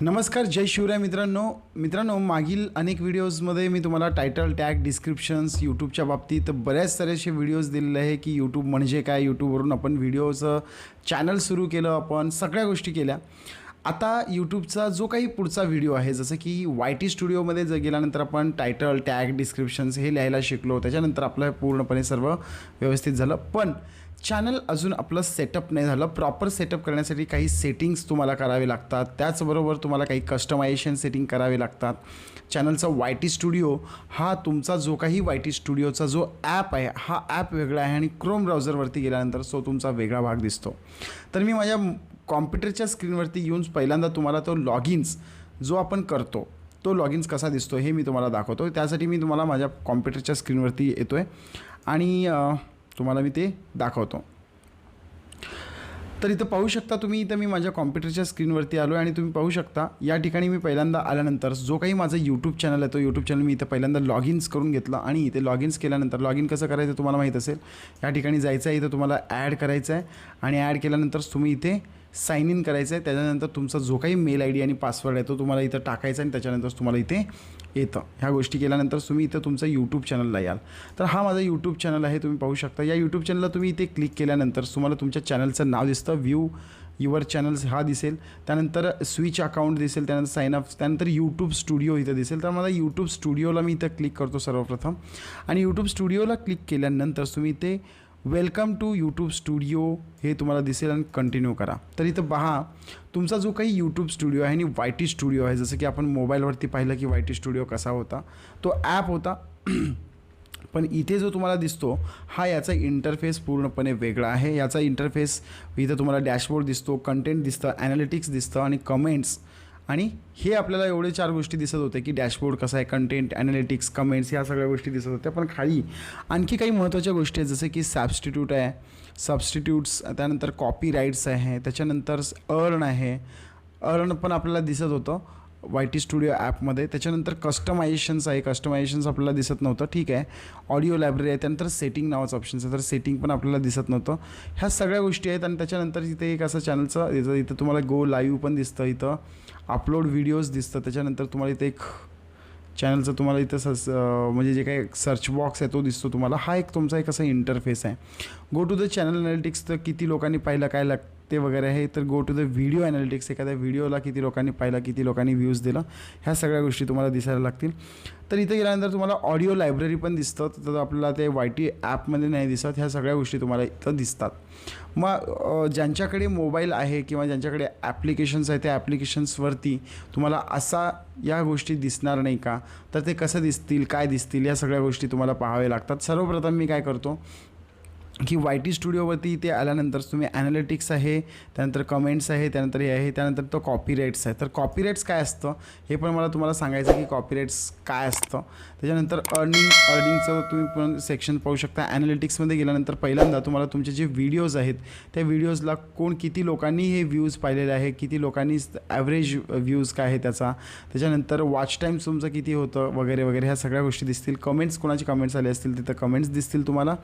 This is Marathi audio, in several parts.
नमस्कार जय शिवराय मित्रांनो. मित्रांनो मागील अनेक व्हिडिओजमध्ये मी तुम्हाला टायटल टॅग डिस्क्रिप्शन्स यूट्यूबच्या बाबतीत बऱ्याच तऱ्हेचे व्हिडिओज दिलेले आहे की यूट्यूब म्हणजे काय? यूट्यूबवरून आपण व्हिडिओचं चॅनल सुरू केलं आपण सगळ्या गोष्टी केल्या. आता यूट्यूबचा जो काही पुढचा व्हिडिओ आहे जसं की वाय टी स्टुडिओमध्ये जर गेल्यानंतर आपण टायटल टॅग डिस्क्रिप्शन्स हे लिहायला शिकलो त्याच्यानंतर आपलं पूर्णपणे सर्व व्यवस्थित झालं. पण चॅनल अजून आपलं सेटअप नाही झालं. प्रॉपर सेटअप करण्यासाठी काही सेटिंग्स तुम्हाला करावे लागतात. त्याचबरोबर तुम्हाला काही कस्टमायझेशन सेटिंग करावे लागतात. चॅनलचा वाय टी स्टुडिओ हा तुमचा जो काही वाय टी स्टुडिओचा जो ॲप आहे हा ॲप वेगळा आहे आणि क्रोम ब्राउझरवरती गेल्यानंतर सो तुमचा वेगळा भाग दिसतो. तर मी माझ्या कॉम्प्युटरच्या स्क्रीनवरती येऊन पहिल्यांदा तुम्हाला तो लॉगिन्स जो आपण करतो तो लॉगिन्स कसा दिसतो हे मी तुम्हाला दाखवतो त्यासाठी मी तुम्हाला माझ्या कॉम्प्युटरच्या स्क्रीनवरती येतो आहे आणि तुम्हाला मी ते दाखवतो. तर इथं पाहू शकता तुम्ही इथं मी माझ्या कॉम्प्युटरच्या स्क्रीनवरती आलो आहे आणि तुम्ही पाहू शकता या ठिकाणी मी पहिल्यांदा आल्यानंतर जो काही माझा यूट्यूब चॅनल आहे तो यूट्यूब चॅनल मी इथं पहिल्यांदा लॉग इन्स करून घेतलं आणि इथे लॉग इन्स केल्यानंतर लॉग इन कसं करायचं तुम्हाला माहीत असेल या ठिकाणी जायचं आहे इथं तुम्हाला ॲड करायचं आहे आणि ॲड केल्यानंतरच तुम्ही इथे साईन इन करायचं आहे. त्याच्यानंतर तुमचा जो काही मेल आय डी आणि पासवर्ड आहे तो तुम्हाला इथं टाकायचा आणि त्याच्यानंतर तुम्हाला इथे येतं. ह्या गोष्टी केल्यानंतर तुम्ही इथं तुमचं यूट्यूब चॅनलला याल. तर हा माझा यूट्यूब चॅनल आहे तुम्ही पाहू शकता. या यूट्यूब चॅनलला तुम्ही इथे क्लिक केल्यानंतर तुम्हाला तुमच्या चॅनलचं नाव दिसतं. व्ह्यू युअर चॅनल्स हा दिसेल. त्यानंतर स्विच अकाउंट दिसेल. त्यानंतर साईन अप त्यानंतर यूट्यूब स्टुडिओ इथं दिसेल. तर मला यूट्यूब स्टुडिओला मी इथं क्लिक करतो सर्वप्रथम. आणि यूट्यूब स्टुडिओला क्लिक केल्यानंतर तुम्ही इथे वेलकम टू यूट्यूब स्टुडिओ हे तुम्हाला दिसेल आणि कंटिन्यू करा. तर इथं पहा तुमचा जो काही यूट्यूब स्टुडिओ आहे आणि वाय टी स्टुडिओ आहे जसं की आपण मोबाईलवरती पाहिलं की वाय टी स्टुडिओ कसा होता तो ॲप होता. पण इथे जो तुम्हाला दिसतो हा याचा इंटरफेस पूर्णपणे वेगळा आहे. याचा इंटरफेस इथं तुम्हाला डॅशबोर्ड दिसतो कंटेंट दिसतं ॲनालिटिक्स दिसतं आणि कमेंट्स आणि हे आपल्याला एवढे चार गोष्टी दिसत होते की डॅशबोर्ड कसा आहे कंटेंट ॲनालिटिक्स कमेंट्स ह्या सगळ्या गोष्टी दिसत होत्या. पण खाली आणखी काही महत्त्वाच्या गोष्टी आहेत जसं की सबस्टिट्यूट आहे. सबस्टिट्यूट्स त्यानंतर कॉपी राईट्स आहे त्याच्यानंतर अर्न आहे. अर्न पण आपल्याला दिसत होतं. वाय टी स्टुडिओ ॲपमध्ये. त्याच्यानंतर कस्टमायझेशन्स आहे. कस्टमायझेशन्स आपल्याला दिसत नव्हतं. ठीक आहे. ऑडिओ लायब्ररी आहे. त्यानंतर सेटिंग नावाचं ऑप्शन्स आहे. तर सेटिंग पण आपल्याला दिसत नव्हतं. ह्या सगळ्या गोष्टी आहेत. आणि त्याच्यानंतर इथे एक असं चॅनलचं इथं इथं तुम्हाला गो लाईव्ह पण दिसतं. इथं अपलोड व्हिडिओज दिसतं. त्याच्यानंतर तुम्हाला इथे एक चॅनलचं तुम्हाला इथं सस म्हणजे जे काही सर्च बॉक्स आहे तो दिसतो तुम्हाला. हा एक तुमचा एक असा इंटरफेस आहे. Go to the channel analytics तर किती लोकांनी पाहिलं काय ते वगैरे आहे तर go to the video analytics एखाद्या व्हिडिओला किती लोकांनी पाहिला किती लोकांनी व्ह्यूज दिला ह्या सगळ्या गोष्टी तुम्हाला दिसायला लागतील. तर इथे गेल्यानंतर तुम्हाला ऑडिओ लायब्ररी पण दिसतं तर आपल्याला ते वाय टी ॲपमध्ये नाही दिसत ह्या सगळ्या गोष्टी तुम्हाला इथं दिसतात. मग ज्यांच्याकडे मोबाईल आहे किंवा ज्यांच्याकडे ॲप्लिकेशन्स आहे त्या ॲप्लिकेशन्सवरती तुम्हाला असा या गोष्टी दिसणार नाही का? तर ते कसं दिसतील काय दिसतील या सगळ्या गोष्टी तुम्हाला पाहाव्या लागतात. सर्वप्रथम मी काय करतो की वाय टी स्टुडिओवरती इथे आल्यानंतर तुम्ही ॲनालिटिक्स आहे त्यानंतर कमेंट्स आहे त्यानंतर हे आहे त्यानंतर तो कॉपीराईट्स आहे. तर कॉपीराईट्स काय असतं? हे पण मला तुम्हाला सांगायचं की कॉपीराईट्स काय असतं. त्याच्यानंतर अर्निंग अर्निंगचं तुम्ही पण सेक्शन पाहू शकता. ॲनालिटिक्समध्ये गेल्यानंतर पहिल्यांदा तुम्हाला तुमचे जे व्हिडिओज आहेत त्या व्हिडिओजला कोण किती लोकांनी हे व्ह्यूज पाहिलेले आहे किती लोकांनी ॲव्हरेज व्ह्यूज काय आहे त्याचा. त्याच्यानंतर वॉच टाईम तुमचं किती होतं वगैरे वगैरे ह्या सगळ्या गोष्टी दिसतील. कमेंट्स कोणाचे कमेंट्स आले असतील तिथं कमेंट्स दिसतील तुम्हाला.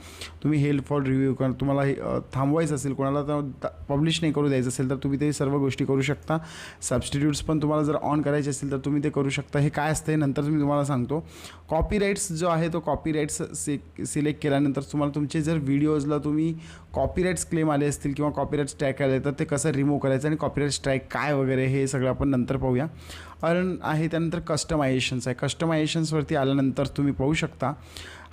तुम्ही हेल्प फॉर रिव्ह्यू कर तुम्हाला हे थांबवायचं असेल कोणाला तर पब्लिश नाही करू द्यायचं असेल तर तुम्ही ते सर्व गोष्टी करू शकता. सबस्टिट्यूट्स पण तुम्हाला जर ऑन करायचे असतील तर तुम्ही ते करू शकता. हे काय असतं नंतर मी तुम्हाला सांगतो. कॉपीराईट्स जो आहे तो कॉपीराईट्स से सिलेक्ट केल्यानंतर तुम्हाला तुमचे जर व्हिडिओजला तुम्ही कॉपीराईट्स क्लेम आले असतील किंवा कॉपीराईट स्ट्राईक आले तर ते कसं रिमूव्ह करायचं आणि कॉपीराईट स्ट्राईक काय वगैरे हे सगळं आपण नंतर पाहूया. कारण आहे त्यानंतर कस्टमायझेशन्स आहे. कस्टमायझेशन्सवरती आल्यानंतर तुम्ही पाहू शकता.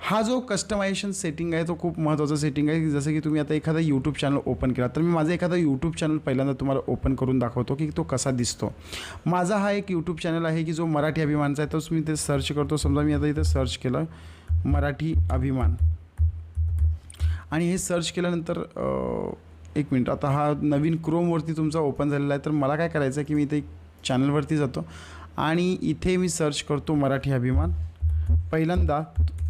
हा जो कस्टमायझेशन सेटिंग आहे तो खूप महत्त्वाचा सेटिंग आहे. जसं की तुम्ही आता एखादा यूट्यूब चॅनल ओपन केला. तर मी माझा एखादा यूट्यूब चॅनल पहिल्यांदा तुम्हाला ओपन करून दाखवतो की तो कसा दिसतो. माझा हा एक यूट्यूब चॅनल आहे की जो मराठी अभिमानचा आहे. तोच मी ते सर्च करतो. समजा मी आता इथं सर्च केलं मराठी अभिमान. आणि हे सर्च केल्यानंतर एक मिनिट. आता हा नवीन क्रोमवरती तुमचा ओपन झालेला आहे. तर मला काय करायचं आहे की मी इथे चॅनलवरती जातो. आणि इथे मी सर्च करतो मराठी अभिमान. पहिल्यांदा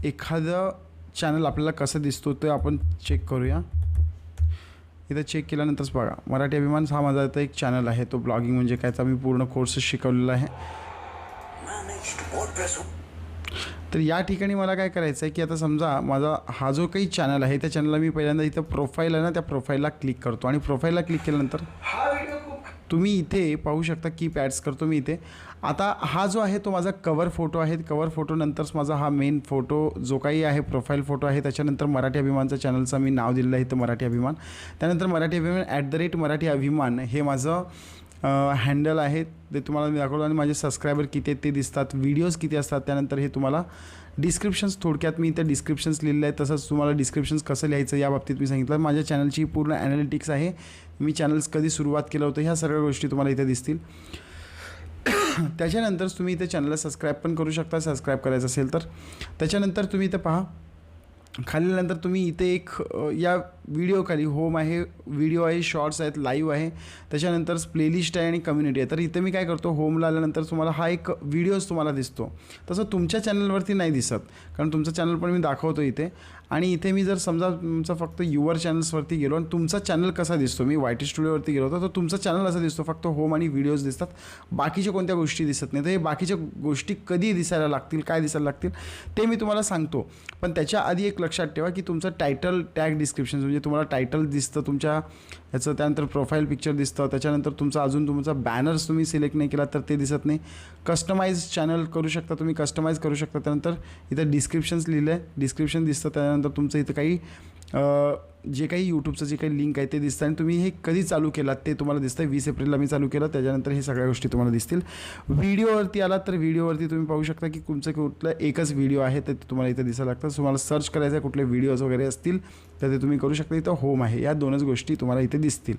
एखादं चॅनल आपल्याला कसं दिसतो ते आपण चेक करूया. इथं चेक केल्यानंतरच बघा. मराठी अभिमान हा माझा आता एक चॅनल आहे. तो ब्लॉगिंग म्हणजे कायचा मी पूर्ण कोर्स शिकवलेला आहे. तर या ठिकाणी मला काय करायचं आहे की आता समजा माझा हा जो काही चॅनल आहे त्या चॅनलला मी पहिल्यांदा इथं प्रोफाईल आहे ना त्या प्रोफाईलला क्लिक करतो. आणि प्रोफाईलला क्लिक केल्यानंतर हा तुम्ही इथे पाहू शकता की पॅड्स करतो मी इथे. आता हा जो आहे तो माझा कवर फोटो आहे. कवर फोटो नंतरच माझा हा मेन फोटो जो काही आहे प्रोफाईल फोटो आहे त्याच्यानंतर मराठी अभिमानचा चॅनलचं मी नाव दिलेलं आहे तर मराठी अभिमान. त्यानंतर मराठी अभिमान ॲट द रेट मराठी अभिमान हे माझं हँडल आहे. ते तुम्हाला मी दाखवलं आणि माझे सबस्क्रायबर किती आहेत ते दिसतात. व्हिडिओज किती असतात त्यानंतर हे तुम्हाला डिस्क्रिप्शन्स थोडक्यात मी इथे डिस्क्रिप्शन्स लिहिलं आहे तसंच तुम्हाला डिस्क्रिप्शन्स कसं लिहायचं या बाबतीत मी सांगितलं. माझ्या चॅनलची पूर्ण ॲनालिटिक्स आहे. मी चॅनल्स कधी सुरुवात केलं होतं ह्या सगळ्या गोष्टी तुम्हाला इथे दिसतील. त्याच्यानंतरच तुम्ही इथे चॅनलला सबस्क्राईब पण करू शकता. सबस्क्राईब करायचं असेल तर. त्याच्यानंतर तुम्ही इथे पहा. खाल्ल्यानंतर तुम्ही इथे एक या या व्हिडिओखाली होम आहे व्हिडिओ आहे शॉर्ट्स आहेत लाईव्ह आहे त्याच्यानंतर प्लेलिस्ट आहे आणि कम्युनिटी आहे. तर इथे मी काय करतो होमला आल्यानंतर तुम्हाला हा एक व्हिडिओज तुम्हाला दिसतो. तसं तुमच्या चॅनलवरती नाही दिसत कारण तुमचं चॅनल पण मी दाखवतो इथे. आणि इथे मी जर समजा तुमचं फक्त युवर चॅनल्सवरती गेलो आणि तुमचा चॅनल कसा दिसतो? मी वाय टी स्टुडिओवरती गेलो होतो तर तुमचा चॅनल असा दिसतो फक्त होम आणि व्हिडिओज दिसतात. बाकीच्या कोणत्या गोष्टी दिसत नाही तर हे बाकीच्या गोष्टी कधी दिसायला लागतील काय दिसायला लागतील ते मी तुम्हाला सांगतो. पण त्याच्या आधी एक लक्षात ठेवा की तुमचं टायटल टॅग डिस्क्रिप्शन म्हणजे तुम्हाला टायटल दिसतं तुमच्या ह्याचं त्यानंतर प्रोफाईल पिक्चर दिसतं त्याच्यानंतर तुमचा अजून तुमचा बॅनर्स तुम्ही सिलेक्ट नाही केला तर ते दिसत नाही. कस्टमाइज चॅनल करू शकता तुम्ही कस्टमाइज करू शकता. त्यानंतर इथं डिस्क्रिप्शन्स लिहिलं आहे डिस्क्रिप्शन दिसतं त्यानंतर तुमचं इथं काही जे काही यूट्यूबचं जे काही लिंक आहे ते दिसतं आणि तुम्ही हे कधी चालू केलात ते तुम्हाला दिसतं वीस एप्रिलला मी चालू केलं त्याच्यानंतर हे सगळ्या गोष्टी तुम्हाला दिसतील. व्हिडिओवरती आलात तर व्हिडिओवरती तुम्ही पाहू शकता की तुमचं कुठलं एकच व्हिडिओ आहे ते तुम्हाला इथं दिसायला लागतं. तुम्हाला सर्च करायचं आहे कुठले व्हिडिओज वगैरे असतील तर ते तुम्ही करू शकता. इथं होम आहे. या दोनच गोष्टी तुम्हाला इथे दिसतील.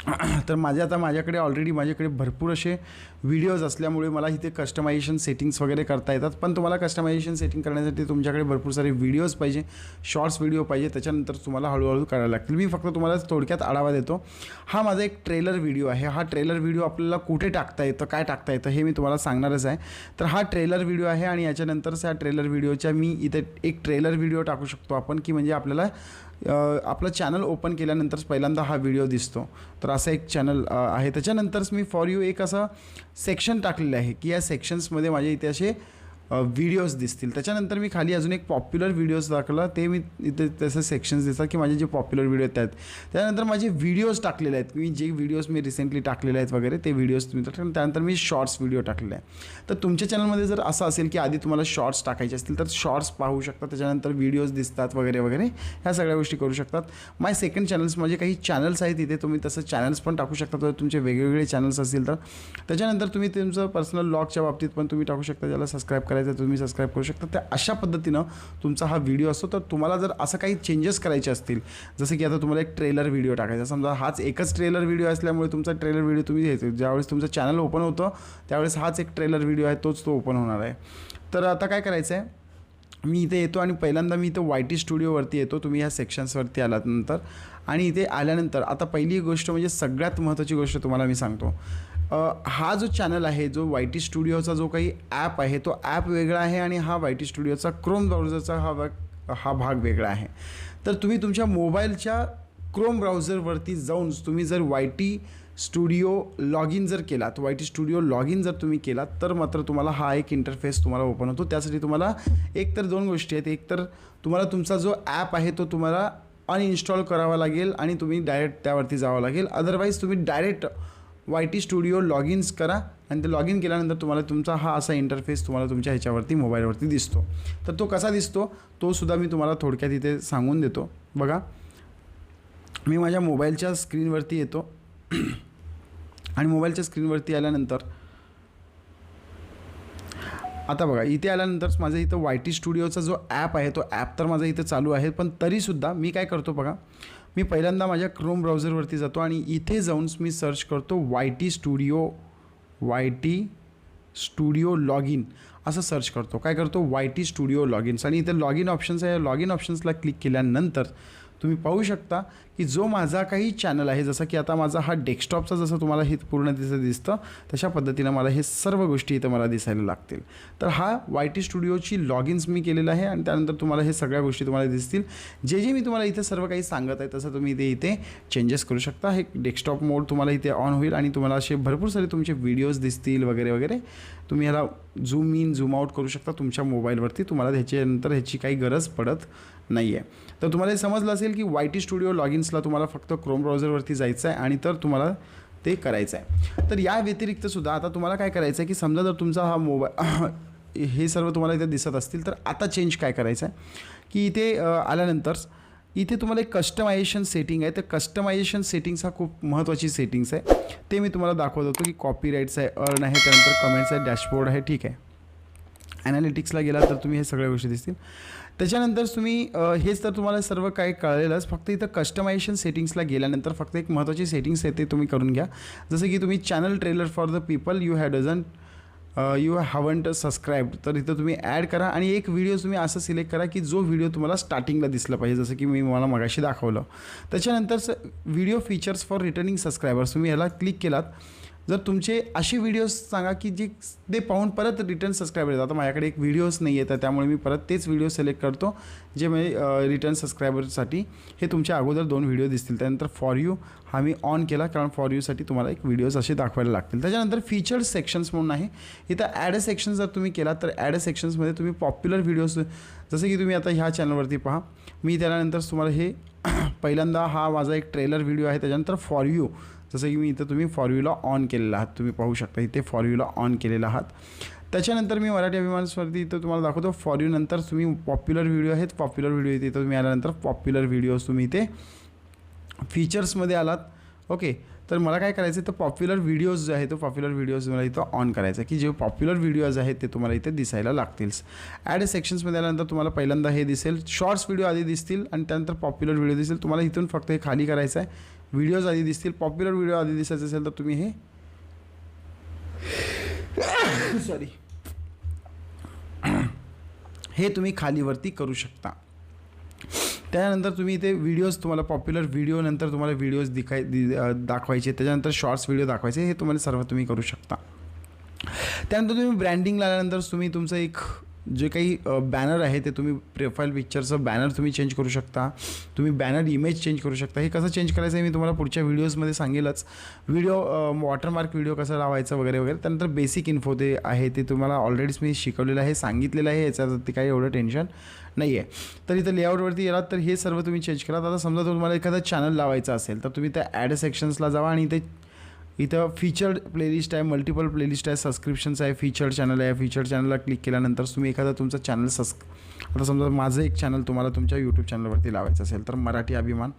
तर माझे आता माझ्याकडे ऑलरेडी माझ्याकडे भरपूर असे व्हिडिओज असल्यामुळे मला इथे कस्टमायझेशन सेटिंग्स वगैरे करता येतात. पण तुम्हाला कस्टमायझेशन सेटिंग करण्यासाठी तुमच्याकडे भरपूर सारे व्हिडिओज पाहिजे शॉर्ट्स व्हिडिओ पाहिजे. त्याच्यानंतर तुम्हाला हळूहळू करायला लागतील. मी फक्त तुम्हाला थोडक्यात आढावा देतो. हा माझा एक ट्रेलर व्हिडिओ आहे. हा ट्रेलर व्हिडिओ आपल्याला कुठे टाकता येतं काय टाकता येतं हे मी तुम्हाला सांगणारच आहे. तर हा ट्रेलर व्हिडिओ आहे आणि याच्यानंतरच ह्या ट्रेलर व्हिडिओच्या मी इथे एक ट्रेलर व्हिडिओ टाकू शकतो आपण की म्हणजे आपल्याला आपलं चॅनल ओपन केल्यानंतरच पहिल्यांदा हा व्हिडिओ दिसतो. तर असं एक चॅनल आहे. त्याच्यानंतरच मी फॉर यू एक असं सेक्शन टाकलेलं आहे की या सेक्शन्समध्ये माझे इथे असे व्हिडिओज दिसतील. त्याच्यानंतर मी खाली अजून एक पॉप्युलर व्हिडिओज टाकला ते मी इथे तसं सेक्शन्स दिसतात की माझे जे पॉप्युलर व्हिडिओ आहेत त्यानंतर माझे व्हिडिओज टाकलेले आहेत. मी जे व्हिडिओज मी रिसेंटली टाकलेले आहेत वगैरे ते व्हिडिओज तुम्ही टाकले. त्यानंतर मी शॉर्ट्स व्हिडिओ टाकलेले आहे तर तुमच्या चॅनलमध्ये जर असं असेल की आधी तुम्हाला शॉर्ट्स टाकायचे असतील तर शॉर्ट्स पाहू शकता. त्याच्यानंतर व्हिडिओज दिसतात वगैरे वगैरे. ह्या सगळ्या गोष्टी करू शकतात. माय सेकंड चॅनल्स म्हणजे काही चॅनल्स आहेत तिथे तुम्ही तसं चॅनल्स पण टाकू शकता. तर तुमचे वेगवेगळे चॅनल्स असतील तर. त्याच्यानंतर तुम्ही तुमचं पर्सनल लॉगच्या बाबतीत पण तुम्ही टाकू शकता. ज्याला सबस्क्राईब करायचं आहे तुम्ही सबस्क्राईब करू शकता. त्या अशा पद्धतीनं तुमचा हा व्हिडिओ असतो. तर तुम्हाला जर असं काही चेंजेस करायचे असतील जसं की आता तुम्हाला एक ट्रेलर व्हिडिओ टाकायचा समजा हाच एकच ट्रेलर व्हिडिओ असल्यामुळे तुमचा ट्रेलर व्हिडिओ तुम्ही घ्यायचे ज्यावेळेस तुमचं चॅनल ओपन होतं त्यावेळेस हाच एक ट्रेलर व्हिडिओ आहे तोच तो ओपन होणार आहे. तर आता काय करायचं आहे मी इथे येतो आणि पहिल्यांदा मी इथं वाय टी स्टुडिओवरती येतो. तुम्ही ह्या सेक्शन्सवरती आलात नंतर. आणि इथे आल्यानंतर आता पहिली गोष्ट म्हणजे सगळ्यात महत्त्वाची गोष्ट तुम्हाला मी सांगतो. हा जो चॅनल आहे जो वाय टी स्टुडिओचा जो काही ॲप आहे तो ॲप वेगळा आहे आणि हा वाय टी स्टुडिओचा क्रोम ब्राउझरचा हा भाग हा भाग वेगळा आहे. तर तुम्ही तुमच्या मोबाईलच्या क्रोम ब्राउझरवरती जाऊन तुम्ही जर Y T studio log in जर केलात Y T studio log in जर तुम्ही केलात तर मात्र तुम्हाला हा एक इंटरफेस तुम्हाला ओपन होतो. त्यासाठी तुम्हाला एक तर दोन गोष्टी आहेत. एक तर तुम्हाला तुमचा जो ॲप आहे तो तुम्हाला अनइन्स्टॉल करावा लागेल आणि तुम्ही डायरेक्ट त्यावरती जावं लागेल. अदरवाईज तुम्ही direct Y T studio log ins करा आणि ते लॉग इन केल्यानंतर तुम्हाला तुमचा हा असा इंटरफेस तुम्हाला तुमच्या ह्याच्यावरती मोबाईलवरती दिसतो. तर तो कसा दिसतो? तो सुद्धा मी तुम्हाला थोडक्यात इथे सांगून देतो. बघा मी माझ्या मोबाईलच्या स्क्रीनवरती येतो. आणि मोबाईलच्या स्क्रीनवरती आल्यानंतर आता बघा इथे आल्यानंतर माझं इथं वाय टी स्टुडिओचा जो ॲप आहे तो ॲप तर माझा इथं चालू आहे पण तरीसुद्धा मी काय करतो बघा मी पहिल्यांदा माझ्या क्रोम ब्राउझरवरती जातो आणि इथे जाऊन मी सर्च करतो Y T studio Y T studio log in असं सर्च करतो. काय करतो? Y T studio log ins आणि इथे लॉग इन ऑप्शन्स आहे लॉग इन ऑप्शन्सला क्लिक केल्यानंतर तुम्ही पाहू शकता की जो माझा काही चॅनल आहे जसं की आता माझा हा डेस्कटॉपचा जसं तुम्हाला हे पूर्ण तिथं दिसतं तशा पद्धतीनं मला हे सर्व गोष्टी इथं मला दिसायला लागतील. तर हा वाय टी स्टुडिओची लॉग इन्स मी केलेलं आहे आणि त्यानंतर तुम्हाला हे सगळ्या गोष्टी तुम्हाला दिसतील. जे जे मी तुम्हाला इथे सर्व काही सांगत आहे तसं तुम्ही इथे इथे चेंजेस करू शकता. हे डेस्कटॉप मोड तुम्हाला इथे ऑन होईल आणि तुम्हाला असे भरपूर सारे तुमचे व्हिडिओज दिसतील वगैरे वगैरे. तुम्ही ह्याला झूम इन झूम आउट करू शकता तुमच्या मोबाईलवरती तुम्हाला ह्याच्यानंतर ह्याची काही गरज पडत नाही आहे तर तुम्हाला हे समजलं असेल की वाय टी स्टुडिओ लॉग इन्सला तुम्हाला फक्त क्रोम ब्राउझरवरती जायचं आहे आणि तर तुम्हाला ते करायचं आहे तर या व्यतिरिक्त सुद्धा आता तुम्हाला काय करायचं आहे की समजा जर तुमचा हा मोबाईल हे सर्व तुम्हाला इथे दिसत असतील तर आता चेंज काय करायचं आहे की इथे आल्यानंतर इथे तुम्हाला एक कस्टमायझेशन सेटिंग आहे. तर कस्टमायझेशन सेटिंग्स हा खूप महत्त्वाची सेटिंग्स आहे. ते मी तुम्हाला दाखवत होतो की कॉपीराईट्स आहे अर्न आहे त्यानंतर कमेंट्स आहे डॅशबोर्ड आहे ठीक आहे. ॲनालिटिक्सला गेला तर तुम्ही हे सगळ्या गोष्टी दिसतील. त्याच्यानंतर तुम्ही हेच तर तुम्हाला सर्व काही कळलेलंच. फक्त इथं कस्टमायझेशन सेटिंग्सला गेल्यानंतर फक्त एक महत्त्वाची सेटिंग्स आहे ते तुम्ही करून घ्या. जसं की तुम्ही channel trailer for the people you have dozen you haven't subscribe तर इथं तुम्ही ॲड करा आणि एक व्हिडिओ तुम्ही असं सिलेक्ट करा की जो व्हिडिओ तुम्हाला स्टार्टिंगला दिसला पाहिजे जसं की मी मला मगाशी दाखवलं. त्याच्यानंतर video features for returning subscribers तुम्ही ह्याला क्लिक केलात. जर तुमचे असे व्हिडिओज सांगा की जे ते पाहून परत रिटर्न सबस्क्रायबर येतात. आता माझ्याकडे एक व्हिडिओज नाही येतात तर त्यामुळे मी परत तेच व्हिडिओ सिलेक्ट करतो जे म्हणजे रिटर्न सबस्क्रायबरसाठी हे तुमच्या अगोदर दोन व्हिडिओ दिसतील. त्यानंतर फॉर यू हा मी ऑन केला कारण फॉर यूसाठी तुम्हाला एक व्हिडिओज असे दाखवायला लागतील. त्याच्यानंतर फीचर्ड सेक्शन्स म्हणून आहे. इथं ॲड सेक्शन जर तुम्ही केला तर ॲड सेक्शन्समध्ये तुम्ही पॉप्युलर व्हिडिओज जसं की तुम्ही आता ह्या चॅनलवरती पहा. मी त्यानंतर तुम्हाला हे पहिल्यांदा हा माझा एक ट्रेलर व्हिडिओ आहे त्याच्यानंतर फॉर यू जसं की मी इथं तुम्ही फॉर यूला ऑन केलेला आहात. तुम्ही पाहू शकता इथे फॉर यूला ऑन केलेला आहात. त्याच्यानंतर मी मराठी अभिमान स्पर्धी इथं तुम्हाला दाखवतो. फॉर यू नंतर तुम्ही पॉप्युलर व्हिडिओ आहेत. पॉप्युलर व्हिडिओ इथे तुम्ही आल्यानंतर पॉप्युलर व्हिडिओज तुम्ही इथे फीचर्समध्ये आलात. ओके तर मला काय करायचं तर पॉप्युलर व्हिडिओज जे आहे तो पॉप्युलर व्हिडिओज मला इथं ऑन करायचं आहे की जे पॉप्युलर व्हिडिओज आहेत ते तुम्हाला इथे दिसायला लागतील. ॲड सेक्शन्समध्ये आल्यानंतर तुम्हाला पहिल्यांदा हे दिसेल. शॉर्ट्स व्हिडिओ आधी दिसतील आणि त्यानंतर पॉप्युलर व्हिडिओ दिसेल. तुम्हाला इथून फक्त हे खाली करायचं आहे व्हिडिओज आधी दिसतील. पॉप्युलर व्हिडिओ आधी दिसायचे असेल तर तुम्ही हे सॉरी हे तुम्ही खालीवरती करू शकता. त्यानंतर तुम्ही इथे व्हिडिओज तुम्हाला पॉप्युलर व्हिडिओ नंतर तुम्हाला व्हिडिओज दिखाय दि दाखवायचे त्याच्यानंतर शॉर्ट्स व्हिडिओ दाखवायचे हे तुम्हाला सर्व तुम्ही करू शकता. त्यानंतर तुम्ही ब्रँडिंग आल्यानंतर तुम्ही तुमचं एक जे काही बॅनर आहे ते तुम्ही प्रोफाईल पिक्चरचं बॅनर तुम्ही चेंज करू शकता. तुम्ही बॅनर इमेज चेंज करू शकता. हे कसं चेंज करायचं आहे मी तुम्हाला पुढच्या व्हिडिओजमध्ये सांगेलच. व्हिडिओ वॉटरमार्क व्हिडिओ कसं लावायचं वगैरे वगैरे त्यानंतर बेसिक इन्फो ते आहे ते तुम्हाला ऑलरेडीच मी शिकवलेलं आहे सांगितलेलं आहे याच्यावरती काही एवढं टेन्शन नाही आहे तर इथं लेआउटवरती येलात तर हे सर्व तुम्ही चेंज करा. आता समजा तुम्हाला एखादा चॅनल लावायचा असेल तर तुम्ही त्या ॲड सेक्शन्सला जावा आणि ते इथं फीचर्ड प्लेलिस्ट आहे मल्टिपल प्लेलिस्ट आहे सबस्क्रिप्शन्स आहे फीचर्ड चॅनल आहे. फीचर्ड चॅनलला क्लिक केल्यानंतर तुम्ही एखादा तुमचं चॅनल सबस् आता समजा माझं एक चॅनल तुम्हाला तुमच्या यूट्यूब चॅनलवरती लावायचं असेल तर मराठी अभिमान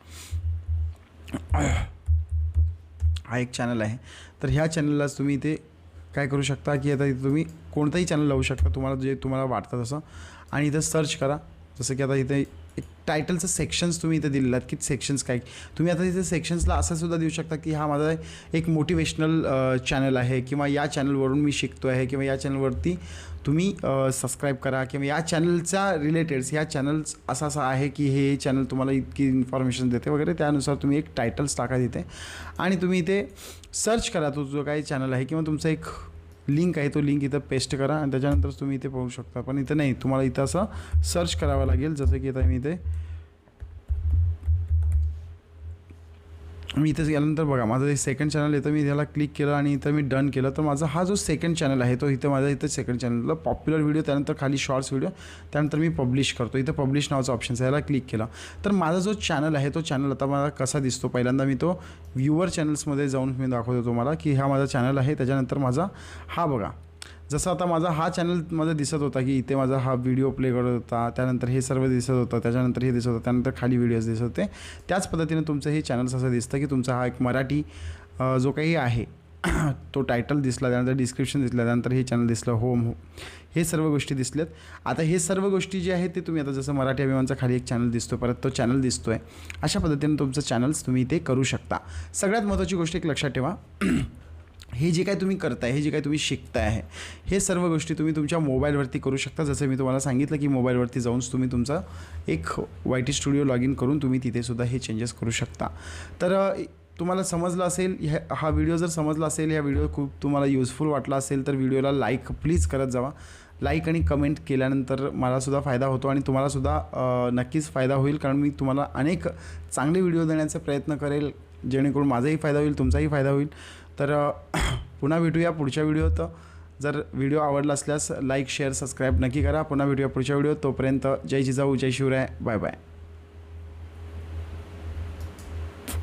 हा एक चॅनल आहे. तर ह्या चॅनललाच तुम्ही इथे काय करू शकता की आता इथे तुम्ही कोणतंही चॅनल लावू शकता. तुम्हाला जे तुम्हाला वाटतं तसं. आणि इथं सर्च करा. जसं की आता इथे एक टायटलचं सेक्शन्स तुम्ही इथे दिलेलं आहेत की सेक्शन्स काय? तुम्ही आता तिथे सेक्शन्सला असं सुद्धा देऊ शकता की हा माझा एक मोटिवेशनल चॅनल आहे किंवा या चॅनलवरून मी शिकतो आहे किंवा या चॅनलवरती तुम्ही सबस्क्राईब करा किंवा या चॅनलच्या रिलेटेड्स या चॅनल्स असा असं आहे की हे चॅनल तुम्हाला इतकी इन्फॉर्मेशन देते वगैरे त्यानुसार तुम्ही एक टायटल्स टाका तिथे. आणि तुम्ही इथे सर्च करा तो जो काही चॅनल आहे किंवा तुमचं एक लिंक आहे तो लिंक इथं पेस्ट करा आणि त्याच्यानंतरच तुम्ही इथे पाहू शकता. पण इथं नाही तुम्हाला इथं असं सर्च करावं लागेल जसं की आता मी इथे मी इथं गेल्यानंतर बघा माझं जे सेकंड चॅनल येतं मी त्याला क्लिक केलं आणि इथं मी डन केलं. तर माझा हा जो सेकंड चॅनल आहे तो इथं माझा इथं सेकंड चॅनलला पॉप्युलर व्हिडिओ त्यानंतर खाली शॉर्ट्स व्हिडिओ त्यानंतर मी पब्लिश करतो. इथं पब्लिश नावाचा ऑप्शन आहे याला क्लिक केला. तर माझा जो चॅनल आहे तो चॅनल आता मला कसा दिसतो? पहिल्यांदा मी तो व्ह्युअर चॅनल्समध्ये जाऊन मी दाखवतो तुम्हाला की हा माझा चॅनल आहे. त्याच्यानंतर माझा हा बघा जसं आता माझा हा चॅनल माझा दिसत होता की इथे माझा हा व्हिडिओ प्ले करत होता त्यानंतर हे सर्व दिसत होतं त्याच्यानंतर हे दिसत होतं त्यानंतर खाली व्हिडिओज दिसत होते. त्याच पद्धतीने तुमचं हे चॅनल्स असं दिसतं की तुमचा हा एक मराठी जो काही आहे तो टायटल दिसला त्यानंतर डिस्क्रिप्शन दिसलं त्यानंतर हे चॅनल दिसलं होम हो हे सर्व गोष्टी दिसल्यात आता हे सर्व गोष्टी जे आहेत ते तुम्ही आता जसं मराठी अभिमानचा खाली एक चॅनल दिसतो परत तो चॅनल दिसतो आहे अशा पद्धतीने तुमचं चॅनल्स तुम्ही इथे करू शकता. सगळ्यात महत्त्वाची गोष्ट एक लक्षात ठेवा. हे जे काय तुम्ही करताय हे जे काय तुम्ही शिकताय आहे हे सर्व गोष्टी तुम्ही तुमच्या मोबाईलवरती करू शकता. जसं मी तुम्हाला सांगितलं की मोबाईलवरती जाऊन तुम्ही तुमचा एक Y T studio log in करून तुम्ही तिथेसुद्धा हे चेंजेस करू शकता. तर तुम्हाला समजलं असेल ह्या हा व्हिडिओ जर समजला असेल ह्या व्हिडिओ खूप तुम्हाला युजफुल वाटला असेल तर व्हिडिओला लाईक प्लीज करत जावा. लाईक आणि कमेंट केल्यानंतर मलासुद्धा फायदा होतो आणि तुम्हालासुद्धा नक्कीच फायदा होईल. कारण मी तुम्हाला अनेक चांगले व्हिडिओ देण्याचा प्रयत्न करेल जेणेकरून माझाही फायदा होईल तुमचाही फायदा होईल. तर पुन्हा भेटूया पुढच्या व्हिडिओत. जर व्हिडिओ आवडला असल्यास लाईक शेअर सबस्क्राईब नक्की करा. पुन्हा भेटूया पुढच्या व्हिडिओ तोपर्यंत जय जिजाऊ जय शिवराय. Bye bye.